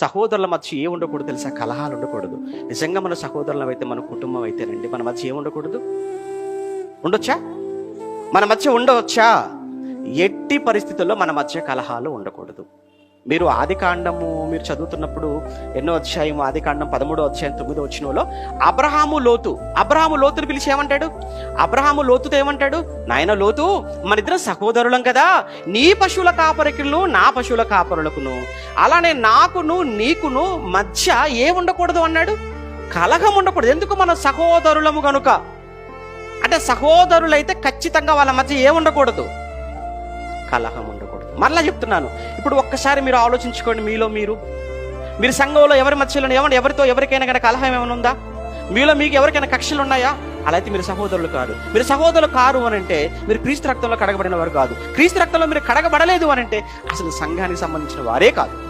సహోదరుల మధ్య ఏ ఉండకూడదు తెలుసా? కలహాలు ఉండకూడదు. నిజంగా మన సహోదరులం అయితే మన కుటుంబం అయితేనండి మన మధ్య ఏం ఉండకూడదు? ఉండొచ్చా? మన మధ్య ఉండవచ్చా? ఎట్టి పరిస్థితుల్లో మన మధ్య కలహాలు ఉండకూడదు. మీరు ఆది కాండము మీరు చదువుతున్నప్పుడు ఎన్నో అధ్యాయం ఆది కాండం పదమూడో అధ్యాయం తొమ్మిదో వచ్చినలో అబ్రహాము లోతు అబ్రహాము లోతుని పిలిచి ఏమంటాడు? అబ్రహాము లోతుతో ఏమంటాడు? నాయన లోతు మన ఇద్దరం సహోదరులం కదా నీ పశువుల కాపరికులను నా పశువుల కాపరులకును అలానే నాకును నీకును మధ్య ఏ ఉండకూడదు అన్నాడు? కలహం ఉండకూడదు. ఎందుకు మన సహోదరులము గనుక? అంటే సహోదరులైతే ఖచ్చితంగా వాళ్ళ మధ్య ఏ ఉండకూడదు? కలహం ఉండకూడదు. మరలా చెప్తున్నాను. ఇప్పుడు ఒక్కసారి మీరు ఆలోచించుకోండి మీలో మీరు. మీరు సంఘంలో ఎవరి మధ్యలో ఏమన్నా ఎవరితో ఎవరికైనా కనుక కలహం ఏమైనా ఉందా? మీలో మీకు ఎవరికైనా కక్షలు ఉన్నాయా? అలా అయితే మీరు సహోదరులు కాదు. మీరు సహోదరులు కారు అని అంటే మీరు క్రీస్తు రక్తంలో కడగబడిన వారు కాదు. క్రీస్తు రక్తంలో మీరు కడగబడలేదు అని అంటే అసలు సంఘానికి సంబంధించిన వారే కాదు.